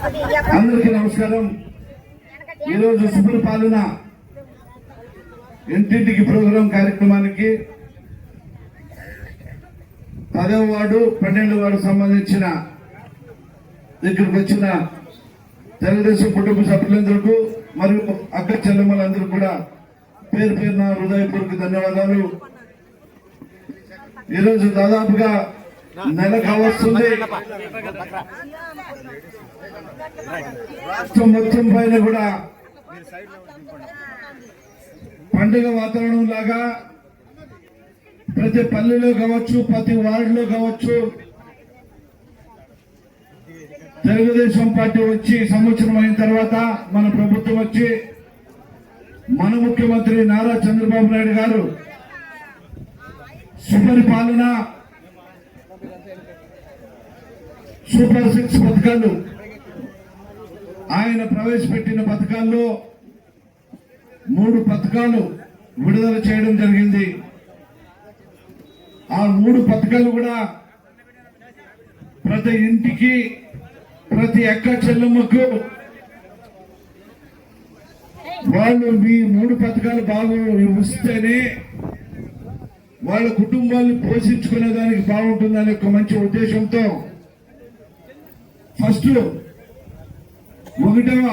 అందరికీ నమస్కారం. ఈరోజు సుపరిపాలన ఇంటింటికి ప్రోగ్రాం కార్యక్రమానికి పదవ వార్డు పన్నెండు వార్డు సంబంధించిన ఇక్కడికి వచ్చిన తెలుగుదేశం కుటుంబ సభ్యులందరికీ మరియు అక్క చెల్లెమ్మలందరూ కూడా పేరు పేరున హృదయపూర్వక ధన్యవాదాలు. ఈరోజు దాదాపుగా నెల కావస్తుంది రాష్ట్రం మొత్తం పైన కూడా పండుగ వాతావరణం లాగా ప్రతి పల్లెలో కావచ్చు ప్రతి వార్డులో కావచ్చు తెలుగుదేశం పార్టీ వచ్చి సంవత్సరం అయిన తర్వాత మన ప్రభుత్వం వచ్చి మన ముఖ్యమంత్రి నారా చంద్రబాబు నాయుడు గారు సుపరిపాలన సూపర్ సిక్స్ పథకాలు ఆయన ప్రవేశపెట్టిన పథకాల్లో మూడు పథకాలు విడుదల చేయడం జరిగింది. ఆ మూడు పథకాలు కూడా ప్రతి ఇంటికి ప్రతి అక్క చెల్లెమ్మకు వాళ్ళు మీ మూడు పథకాలు బాగా ఇస్తేనే వాళ్ళ కుటుంబాన్ని పోషించుకునే దానికి బాగుంటుందనే ఒక మంచి ఉద్దేశంతో ఫస్ట్ ఒకటవ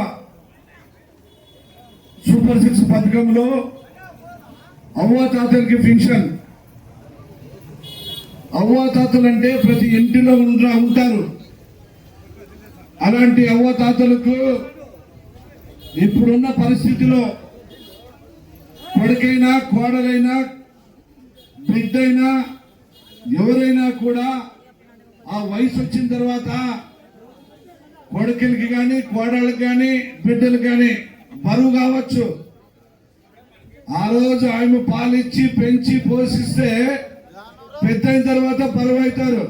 సూపర్ సిక్స్ పథకంలో అవ్వాతాతలకి పెన్షన్. అవ్వాతాతలు అంటే ప్రతి ఇంటిలో ఉండ ఉంటారు. అలాంటి అవ్వాతాతలకు ఇప్పుడున్న పరిస్థితిలో కొడుకైనా కోడలైనా బిడ్డైనా ఎవరైనా కూడా ఆ వయసు వచ్చిన తర్వాత కొడుకులకి కానీ కోడళ్ళకి కానీ బిడ్డలు కానీ బరువు కావచ్చు. ఆ రోజు ఆమె పాలిచ్చి పెంచి పోషిస్తే పెద్ద అయిన తర్వాత బరువు అవుతారు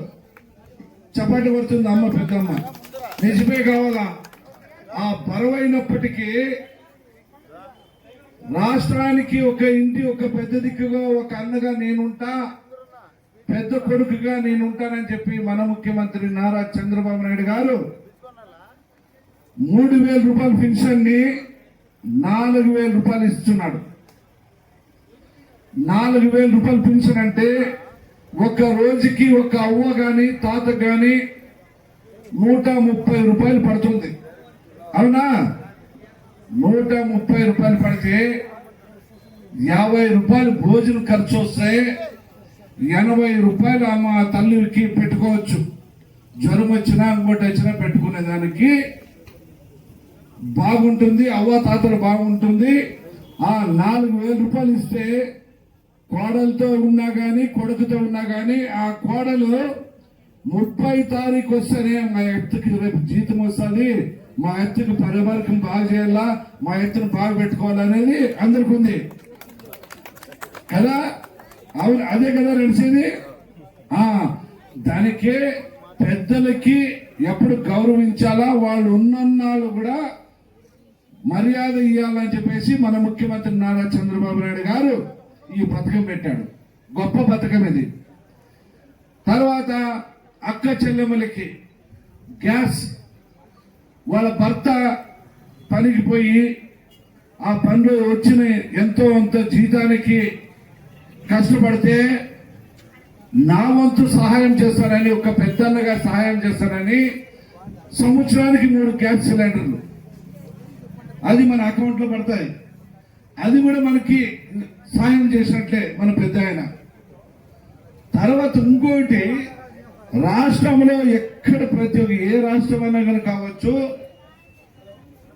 చపాటి పడుతుంది అమ్మ పెద్దమ్మ. నిజమే కావాలా? ఆ బరువు అయినప్పటికీ రాష్ట్రానికి ఒక ఇంటి ఒక పెద్ద దిక్కుగా ఒక అన్నగా నేనుంటా పెద్ద కొడుకుగా నేనుంటానని చెప్పి మన ముఖ్యమంత్రి నారా చంద్రబాబు నాయుడు గారు మూడు వేల రూపాయల పెన్షన్ని నాలుగు వేల రూపాయలు ఇస్తున్నాడు. నాలుగు వేల రూపాయల పెన్షన్ అంటే ఒక రోజుకి ఒక అవ్వ కానీ తాత కానీ నూట ముప్పై రూపాయలు పడుతుంది. అవునా? నూట ముప్పై రూపాయలు పడితే యాభై రూపాయలు భోజనం ఖర్చు వస్తే ఎనభై రూపాయలు ఆమె తల్లికి పెట్టుకోవచ్చు. జ్వరం వచ్చినా ఇంకోటి వచ్చినా పెట్టుకునే దానికి బాగుంటుంది అవ్వ తాతలు బాగుంటుంది. ఆ నాలుగు వేల రూపాయలు ఇస్తే కోడలతో ఉన్నా కానీ కొడుకుతో ఉన్నా కానీ ఆ కోడలు ముప్పై తారీఖు వస్తేనే మా ఎత్తుకి రేపు జీతం వస్తుంది. మా ఎత్తుకి పరివర్కం బాగా చేయాలా మా ఎత్తును బాగా పెట్టుకోవాలనేది అందరికి ఉంది. కదా? అవును అదే కదా నడిచేది? దానికే పెద్దలకి ఎప్పుడు గౌరవించాలా? వాళ్ళు ఉన్నన్నాళ్ళు కూడా మర్యాద ఇవ్వాలని చెప్పేసి మన ముఖ్యమంత్రి నారా చంద్రబాబు నాయుడు గారు ఈ పథకం పెట్టాడు. గొప్ప పథకం ఇది. తర్వాత అక్క చెల్లెములకి గ్యాస్ వాళ్ళ భర్త పనికి పోయి ఆ పనులు వచ్చిన ఎంతో అంత జీతానికి కష్టపడితే నా వంతు సహాయం చేస్తానని ఒక పెద్దన్నగా సహాయం చేస్తానని సంవత్సరానికి మూడు గ్యాస్ సిలిండర్లు. అది మన అకౌంట్లో పడతాయి. అది కూడా మనకి సాయం చేసినట్లే మన పెద్ద ఆయన. తర్వాత ఇంకోటి రాష్ట్రంలో ఎక్కడ ప్రతి ఒక్క ఏ రాష్ట్రమైనా కనుక కావచ్చు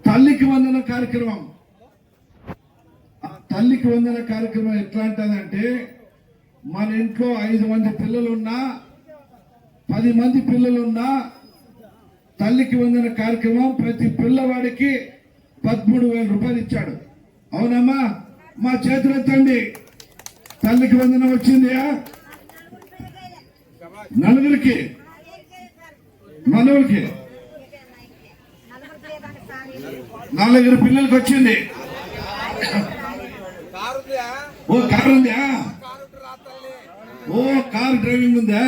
తల్లికి వందన కార్యక్రమం. తల్లికి వందన కార్యక్రమం ఎట్లా ఉంటుందంటే మన ఇంట్లో ఐదు మంది పిల్లలున్నా పది మంది పిల్లలున్నా తల్లికి వందన కార్యక్రమం ప్రతి పిల్లవాడికి పదమూడు వేల రూపాయలు ఇచ్చాడు. అవునమ్మా మా చేతులు ఎత్తండి. తల్లికి వందనం వచ్చిందియా? నలుగురికి. మనవులకి నలుగురు పిల్లలకి వచ్చింది. ఓ కారు ఉందా? ఓ కారు డ్రైవింగ్ ఉందా?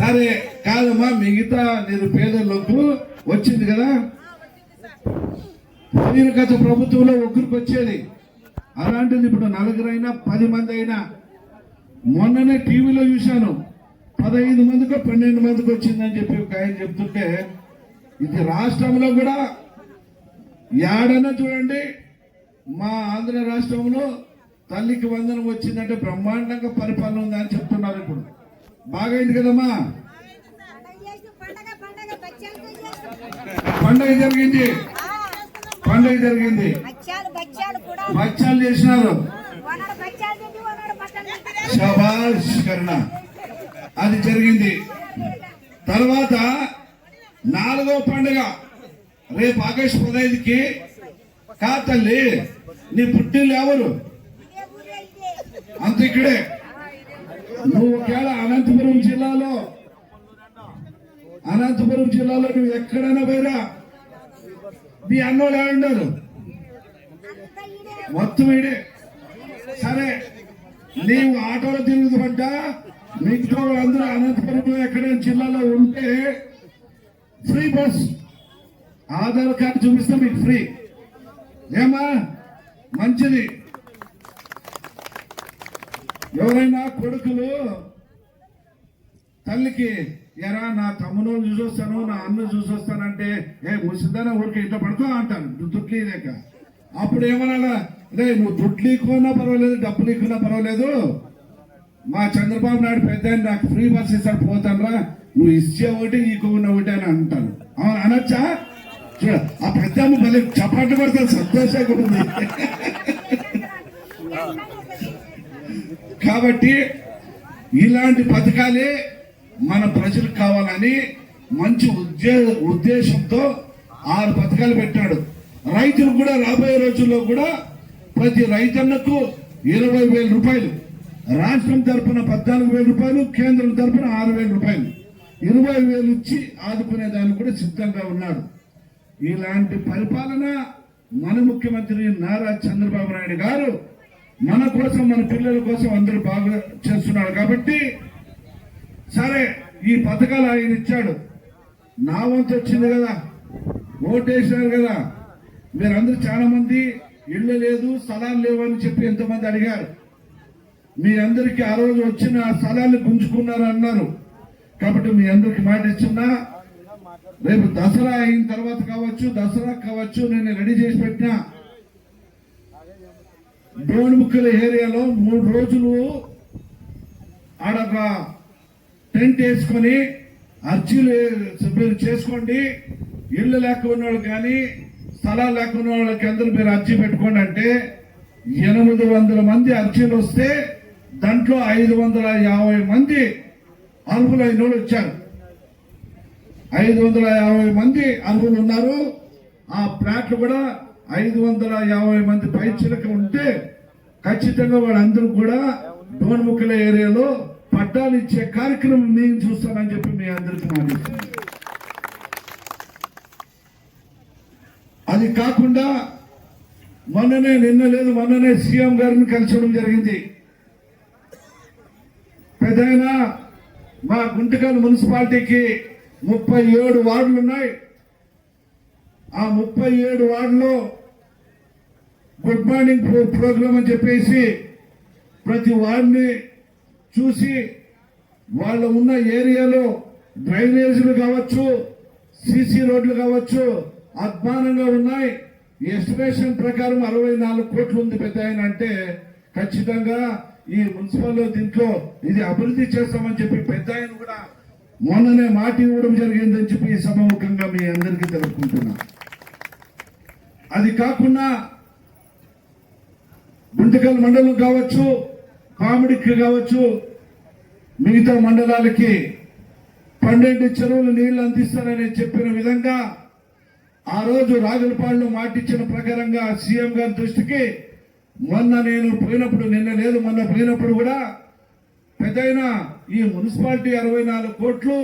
సరే కాదమ్మా మిగతా నేను నిరుపేదలకు వచ్చింది కదా. పోయిన గత ప్రభుత్వంలో ఒక్కరికి వచ్చేది అలాంటిది ఇప్పుడు నలుగురైనా పది మంది అయినా మొన్ననే టీవీలో చూశాను. పదహైదు మందికో పన్నెండు మందికి వచ్చిందని చెప్పి ఒక ఆయన చెప్తుంటే ఇది రాష్ట్రంలో కూడా ఏడన్నా చూడండి మా ఆంధ్ర రాష్ట్రంలో తల్లికి వందనం వచ్చిందంటే బ్రహ్మాండంగా పరిపాలన ఉందని చెప్తున్నారు ఇప్పుడు. బాగైంది కదమ్మా. పండగ జరిగింది. పండగ జరిగింది. బచ్చాలు చేసినారు. వనడు బచ్చాలు తిండి వనడు బట్టలు తింటారు. శబాష్ కరుణ. అది జరిగింది. తర్వాత నాలుగో పండుగ. రేపు ఆగస్టు పదహైదుకి కా తల్లి నీ పుట్టిల్లు ఎవరు. అంత ఇక్కడే. నువ్వు ఒకవేళ అనంతపురం జిల్లాలో అనంతపురం జిల్లాలో నువ్వు ఎక్కడైనా పోయిరా? మీ అన్నోళ్ళు ఏమన్నారు మొత్తం ఇడే. సరే నీవు ఆటోలో తిరుగుతుంట మిగతా అందరూ అనంతపురంలో ఎక్కడైనా జిల్లాలో ఉంటే ఫ్రీ బస్. ఆధార్ కార్డు చూపిస్తే మీకు ఫ్రీ. ఏమా మంచిది. ఎవరైనా కొడుకులు తల్లికి ఎరా నా తమ్ముడు చూసొస్తాను నా అన్న చూసొస్తానంటే ఏ ముసిద్దాన ఊరికి ఇంట్లో పడుకో అంటాను. దుడ్లు లేక. అప్పుడు ఏమన్నా రే నువ్వు దుడ్లు పర్వాలేదు డబ్బులు ఎక్కువన్నా పర్వాలేదు. మా చంద్రబాబు నాయుడు పెద్ద నాకు ఫ్రీ బస్ ఇస్తాడు పోతానురా. నువ్వు ఇచ్చే ఒకటి ఈకున్న ఒకటి అని అంటాను అవును అనొచ్చా? చూడ ఆ పెద్ద భలే చపాట్లు పడతాను సంతోషంగా ఉంది. కాబట్టి ఇలాంటి పథకాలే మన ప్రజలకు కావాలని మంచి ఉద్దే ఉద్దేశంతో ఆరు పథకాలు పెట్టాడు. రైతులు కూడా రాబోయే రోజుల్లో కూడా ప్రతి రైతన్నకు ఇరవై వేల రూపాయలు రాష్ట్రం తరపున పద్నాలుగు వేల రూపాయలు కేంద్రం తరపున ఆరు వేల రూపాయలు. ఇరవై వేలు ఇచ్చి ఆదుకునే దానికి కూడా సిద్ధంగా ఉన్నాడు. ఇలాంటి పరిపాలన మన ముఖ్యమంత్రి నారా చంద్రబాబు నాయుడు గారు మన కోసం మన పిల్లల కోసం అందరూ బాగా చేస్తున్నారు కాబట్టి సరే ఈ పథకాలు ఆయన ఇచ్చాడు. నా వంతు వచ్చింది కదా. ఓటేసినారు కదా. మీరందరూ చాలా మంది ఇళ్ళు లేదు స్థలాలు లేవు అని చెప్పి ఎంతమంది అడిగారు. మీ అందరికీ ఆ రోజు వచ్చిన ఆ స్థలాన్ని గుంజుకున్నారు అన్నారు. కాబట్టి మీ అందరికి మాట ఇస్తున్నా. రేపు దసరా అయిన తర్వాత కావచ్చు దసరా కావచ్చు నేను రెడీ చేసి పెట్టిన. డోన్ముక్కల ఏరియాలో మూడు రోజులు ఆడొక టెంట్ వేసుకొని అర్జీలు మీరు చేసుకోండి. ఇల్లు లేకున్న వాళ్ళు కానీ స్థలాలు లేకున్న వాళ్ళకి అందరూ మీరు అర్జీ పెట్టుకోండి అంటే ఎనిమిది వందల మంది అర్జీలు వస్తే దాంట్లో ఐదు వందల యాభై మంది అర్హులైన వాళ్ళు వచ్చారు. ఐదు వందల యాభై మంది అర్హులు ఉన్నారు. ఆ ప్లాట్లు కూడా ఐదు వందల యాభై మంది పైచిలక ఉంటే ఖచ్చితంగా వాళ్ళందరూ కూడా డోన్ముఖల ఏరియాలో పట్టాలు ఇచ్చే కార్యక్రమం నేను చూస్తానని చెప్పి మీ అందరికీ మాటిస్తున్నాను అది కాకుండా మొన్ననే నిన్న లేదు మొన్ననే సీఎం గారిని కలిసడం జరిగింది. పెద్దయినా మా గుంటకల్ మున్సిపాలిటీకి ముప్పై ఏడు వార్డులు ఉన్నాయి. ఆ ముప్పై ఏడు వార్డులో గుడ్ మార్నింగ్ ప్రో- ప్రోగ్రామ్ అని చెప్పేసి ప్రతి వార్డుని చూసి వాళ్ళ ఉన్న ఏరియాలో డ్రైనేజీలు కావచ్చు సీసీ రోడ్లు కావచ్చు అద్మానంగా ఉన్నాయి. ఎస్టిమేషన్ ప్రకారం అరవై నాలుగు కోట్లు ఉంది పెద్ద ఆయన అంటే ఖచ్చితంగా ఈ మున్సిపల్ దీంట్లో ఇది అభివృద్ధి చేస్తామని చెప్పి పెద్ద ఆయన కూడా మొన్ననే మాట ఇవ్వడం జరిగిందని చెప్పి సభముఖంగా మీ అందరికీ తెలుపుకుంటున్నా. అది కాకుండా గుంటకల్ మండలం కావచ్చు కామెడీకి కావచ్చు మిగతా మండలాలకి పన్నెండు చెరువులు నీళ్ళు అందిస్తారని చెప్పిన విధంగా ఆ రోజు రాజులపాడులో మాటిచ్చిన ప్రకారంగా సీఎం గారి దృష్టికి మొన్న నేను పోయినప్పుడు నిన్న లేదు మొన్న పోయినప్పుడు కూడా పెద్దయిన ఈ మున్సిపాలిటీ అరవై నాలుగు కోట్లు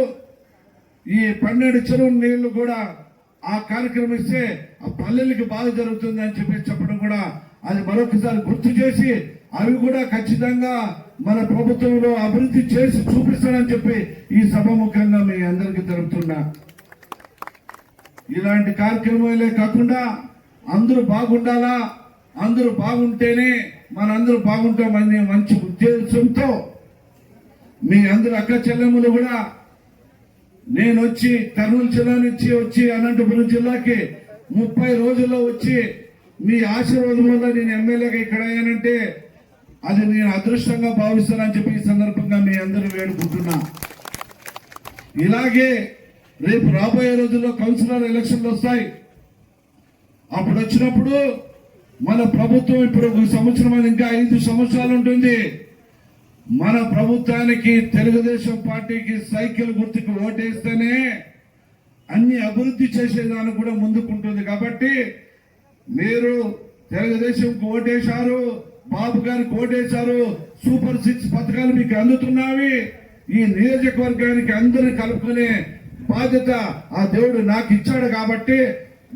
ఈ పన్నెండు చెరువు నీళ్ళు కూడా ఆ కార్యక్రమం ఇస్తే ఆ పల్లెలకి బాగా జరుగుతుంది అని చెప్పి చెప్పడం కూడా అది మరొకసారి గుర్తు చేసి అవి కూడా ఖచ్చితంగా మన ప్రభుత్వంలో అభివృద్ధి చేసి చూపిస్తానని చెప్పి ఈ సభ ముఖ్యంగా మీ అందరికీ తెలుపుతున్నా. ఇలాంటి కార్యక్రమాలే కాకుండా అందరూ బాగుండాలా? అందరూ బాగుంటేనే మనందరూ బాగుంటామనే మంచి ఉద్దేశంతో మీ అందరు అక్క చెల్లెములు కూడా నేను వచ్చి కర్నూలు జిల్లా నుంచి వచ్చి అనంతపురం జిల్లాకి ముప్పై రోజుల్లో వచ్చి మీ ఆశీర్వాదం వల్ల నేను ఎమ్మెల్యేగా ఇక్కడ అయ్యానంటే అది నేను అదృష్టంగా భావిస్తానని చెప్పి ఈ సందర్భంగా మీ అందరూ వేడుకుంటున్నా. ఇలాగే రేపు రాబోయే రోజుల్లో కౌన్సిలర్ ఎలక్షన్లు వస్తాయి. అప్పుడు వచ్చినప్పుడు మన ప్రభుత్వం ఇప్పుడు ఒక సంవత్సరం ఇంకా ఐదు సంవత్సరాలు ఉంటుంది. మన ప్రభుత్వానికి తెలుగుదేశం పార్టీకి సైకిల్ గుర్తుకు ఓటేస్తేనే అన్ని అభివృద్ధి చేసేదానికి కూడా ముందుకుంటుంది. కాబట్టి మీరు తెలుగుదేశంకి ఓటేశారు. బాబు గారికి ఓటేశారు సూపర్ సిక్స్ పథకాలు మీకు అందుతున్నావి ఈ నియోజకవర్గానికి అందరిని కలుపుకునే బాధ్యత ఆ దేవుడు నాకు ఇచ్చాడు కాబట్టి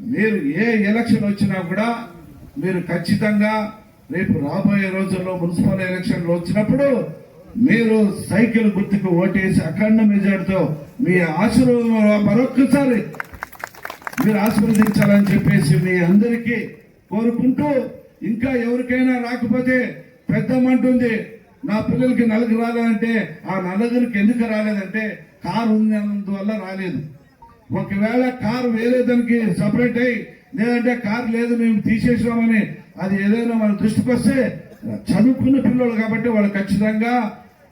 మీరు ఏ ఎలక్షన్ వచ్చినా కూడా మీరు ఖచ్చితంగా రేపు రాబోయే రోజుల్లో మున్సిపల్ ఎలక్షన్లు వచ్చినప్పుడు మీరు సైకిల్ గుర్తుకు ఓటేసి అఖండ మెజార్టీతో మీ ఆశీర్వాదం మరొక్కసారి మీరు ఆశీర్వదించాలని చెప్పేసి మీ అందరికీ కోరుకుంటూ ఇంకా ఎవరికైనా రాకపోతే పెద్దమ్మంటుంది నా పిల్లలకి నలుగురు రాలేదంటే ఆ నలుగురికి ఎందుకు రాలేదంటే కారు ఉన్నందువల్ల రాలేదు. ఒకవేళ కారు వేరే దానికి సపరేట్ అయ్యి లేదంటే కారు లేదు మేము తీసేసామని అది ఏదైనా మన దృష్టికి వస్తే చదువుకున్న పిల్లలు కాబట్టి వాళ్ళు ఖచ్చితంగా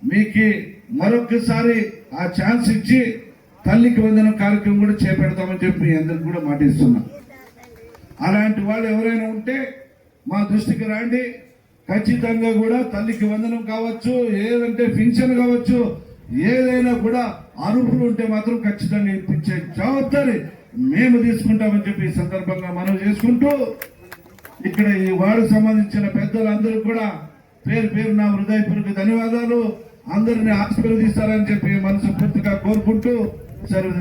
మీకు మరొకసారి ఆ ఛాన్స్ ఇచ్చి తల్లికి వందనం కార్యక్రమం కూడా చేపెడతామని చెప్పి అందరికి కూడా మాటిస్తున్నాం అలాంటి వాళ్ళు ఎవరైనా ఉంటే మా దృష్టికి రండి. ఖచ్చితంగా కూడా తల్లికి వందనం కావచ్చు ఏదంటే పింఛన్ కావచ్చు ఏదైనా కూడా అర్హులు ఉంటే మాత్రం ఖచ్చితంగా ఇప్పించే జవాబారి మేము తీసుకుంటామని చెప్పి ఈ సందర్భంగా మనం చేసుకుంటూ ఇక్కడ ఈ వార్డు సంబంధించిన పెద్దలందరూ కూడా పేరు పేరు నా హృదయపూర్వక ధన్యవాదాలు. అందరిని ఆశీర్వదిస్తారని చెప్పి మనసు పూర్తిగా కోరుకుంటూ సర్వీస్